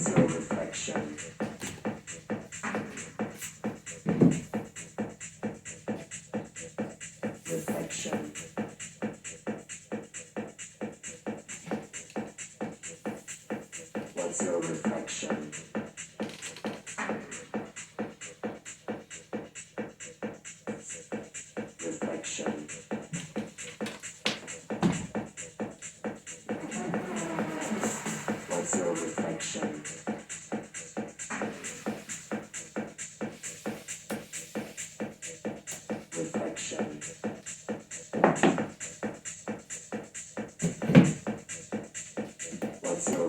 so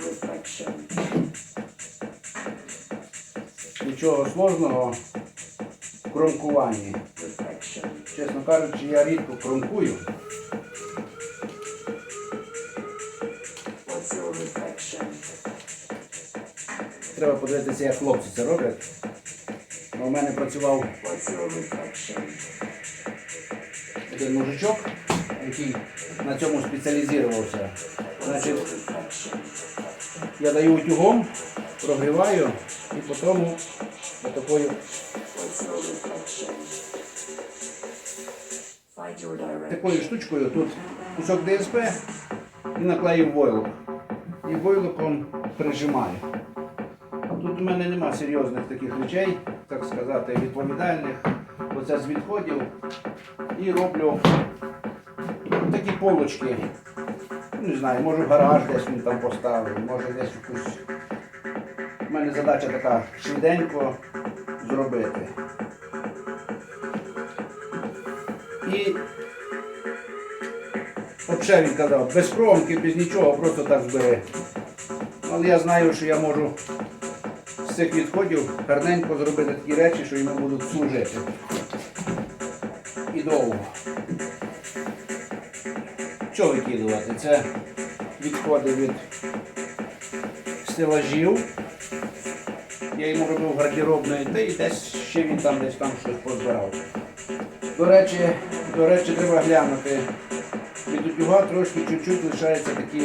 reflection? Нічого сложного в кромкуванні. Чесно кажучи, я рідко кромкую. Треба подивитися, як хлопці це роблять. У мене працював один мужичок, який на цьому спеціалізувався. Значить, я даю утюгом, прогріваю і потім direction. такою штучкою тут кусок ДСП і наклеїв войлок. І войлоком прижимаю. У мене нема серйозних таких речей, так сказати, відповідальних. Оце з відходів. І роблю такі полочки. Ну, Не знаю, може гараж десь він там поставив, може десь якусь. У мене задача така швиденько зробити. І Взагалі він казав, без кромки, без нічого, просто так збери. Але я знаю, що я можу з цих відходів гарненько зробити такі речі, що йому будуть служити. І довго. Що викидувати? Це відходи від стелажів. Я йому робив гардеробної, та і десь ще він там десь там щось позбирав. До речі, до речі, треба глянути. Від утюга трошки чуть-чуть лишається такі,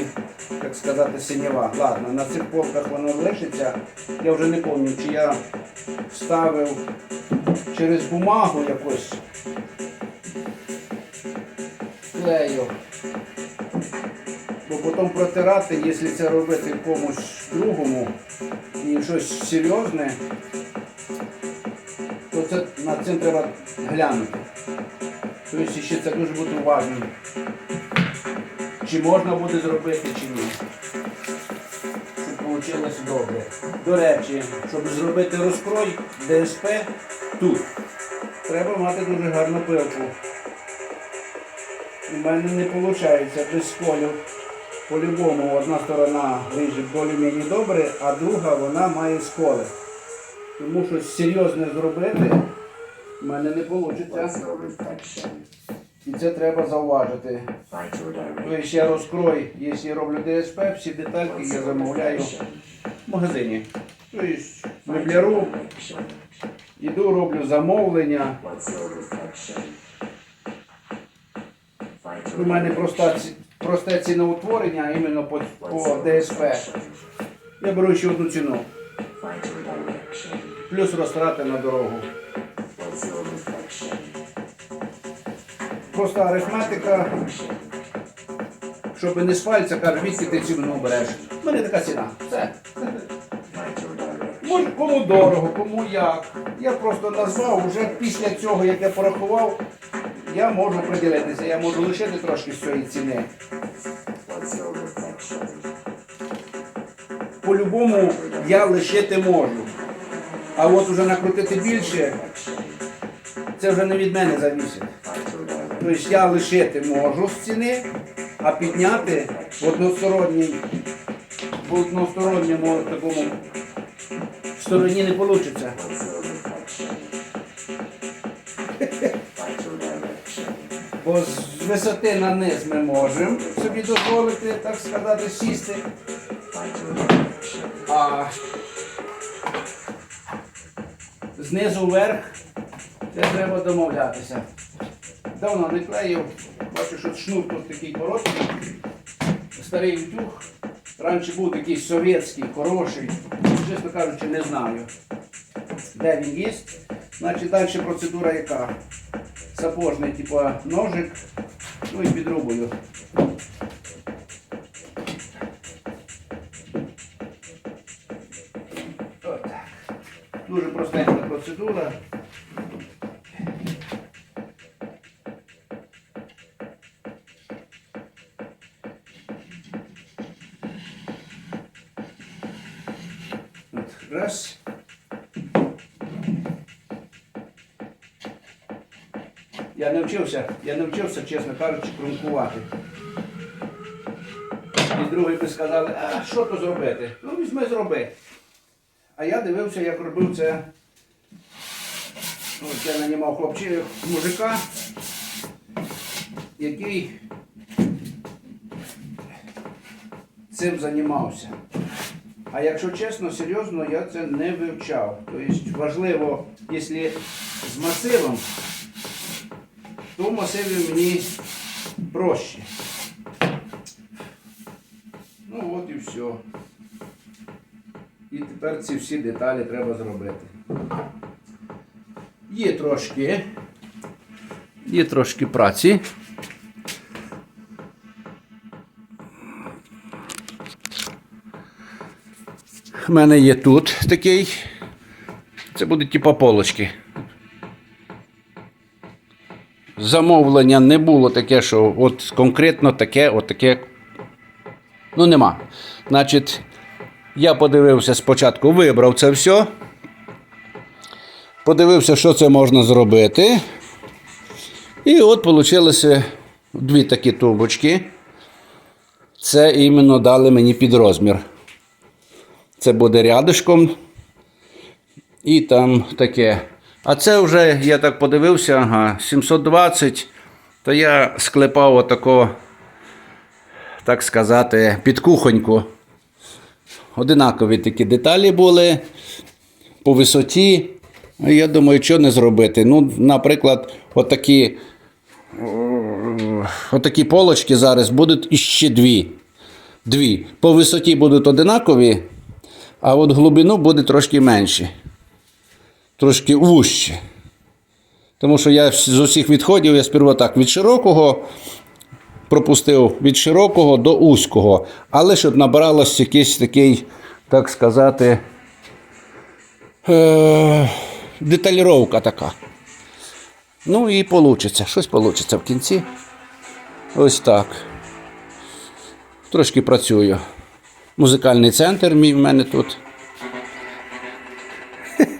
як сказати, синєва. Ладно, на цих полках воно лишиться. Я вже не пам'ятаю, чи я вставив через бумагу якось клею. Бо потім протирати, якщо це робити комусь другому і щось серйозне, то це над цим треба глянути. Тобто ще це дуже бути уважним. Чи можна буде зробити, чи ні. Щоб вийшло добре. До речі, щоб зробити розкрой ДСП тут, треба мати дуже гарну пилку. У мене не виходить без сколів. По-любому одна сторона ріже більш-менш добре, а друга вона має сколи. Тому що серйозне зробити в мене не вийде. І це треба зауважити. Direction. Тобто я розкрой, якщо я роблю ДСП, всі детальки я замовляю в магазині. Тобто мебляру, іду, роблю замовлення. У мене проста, просте ціноутворення, а іменно по, по ДСП. Я беру ще одну ціну, плюс розтрати на дорогу. Проста арифметика, щоб не з пальця, каже, відки ти ціну береш. У мене така ціна. Все. Кому дорого, кому як. Я просто назвав, вже після цього, як я порахував, я можу приділитися, я можу лишити трошки з цієї ціни. По-любому я лишити можу. А от уже накрутити більше, це вже не від мене завісить. Тобто я лишити можу з ціни, а підняти в односторонній, в односторонньому такому стороні не вийде. Бо з висоти на низ ми можемо собі дозволити, так сказати, сісти. А знизу вверх це треба домовлятися. Давно не клеїв, бачу, що шнур тут такий короткий, старий утюг. Раніше був такий совєтський, хороший, чесно кажучи, не знаю, де він є. Значить, далі процедура яка? Сапожний, типу, ножик, ну і підрубую. Дуже простенька процедура. Раз. Я не вчився, я не вчився, чесно кажучи, крумкувати. І другі би сказали, а що то зробити? Ну, візьми зроби. А я дивився, як робив це. Ну, От я нанімав хлопчика, мужика, який цим займався. А якщо чесно, серйозно, я це не вивчав. Тобто важливо, якщо з масивом, то в масиві мені проще. Ну от і все. І тепер ці всі деталі треба зробити. Є трошки. Є трошки праці. У мене є тут такий. Це буде типа полочки. Замовлення не було таке, що от конкретно таке, от. Ну, нема. Значить, я подивився спочатку, вибрав це все. Подивився, що це можна зробити. І от вийшло дві такі тумбочки. Це іменно дали мені під розмір. Це буде рядишком. І там таке. А це вже, я так подивився, ага, 720, то я склепав отако, так сказати, під кухоньку. Одинакові такі деталі були по висоті. Ну, Я думаю, що не зробити. Ну, наприклад, отакі, отакі полочки зараз будуть іще дві. Дві. По висоті будуть одинакові, а от глибину буде трошки менше. Трошки вужче. Тому що я з усіх відходів я сперва так від широкого пропустив від широкого до узького, але щоб набралось якийсь такий, так сказати, е- деталіровка така. Ну і вийде, щось вийде в кінці. Ось так. Трошки працюю. Музикальний центр мій в мене тут.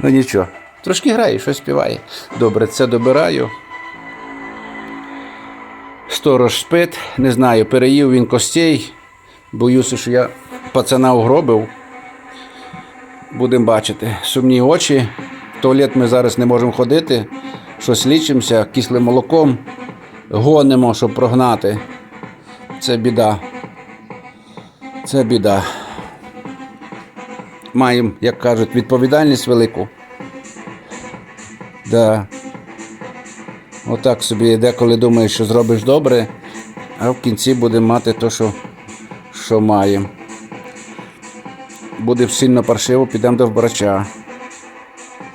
Ну нічого. Трошки грає, щось співає. Добре, це добираю. Сторож спить, не знаю, переїв він костей. Боюся, що я пацана угробив. Будемо бачити. Сумні очі. В туалет ми зараз не можемо ходити. Щось лічимося, кислим молоком. Гонимо, щоб прогнати. Це біда. Це біда. Маємо, як кажуть, відповідальність велику. Да. Отак собі деколи думаєш, що зробиш добре, а в кінці будемо мати те, що, що маємо. Буде сильно паршиво, підемо до врача.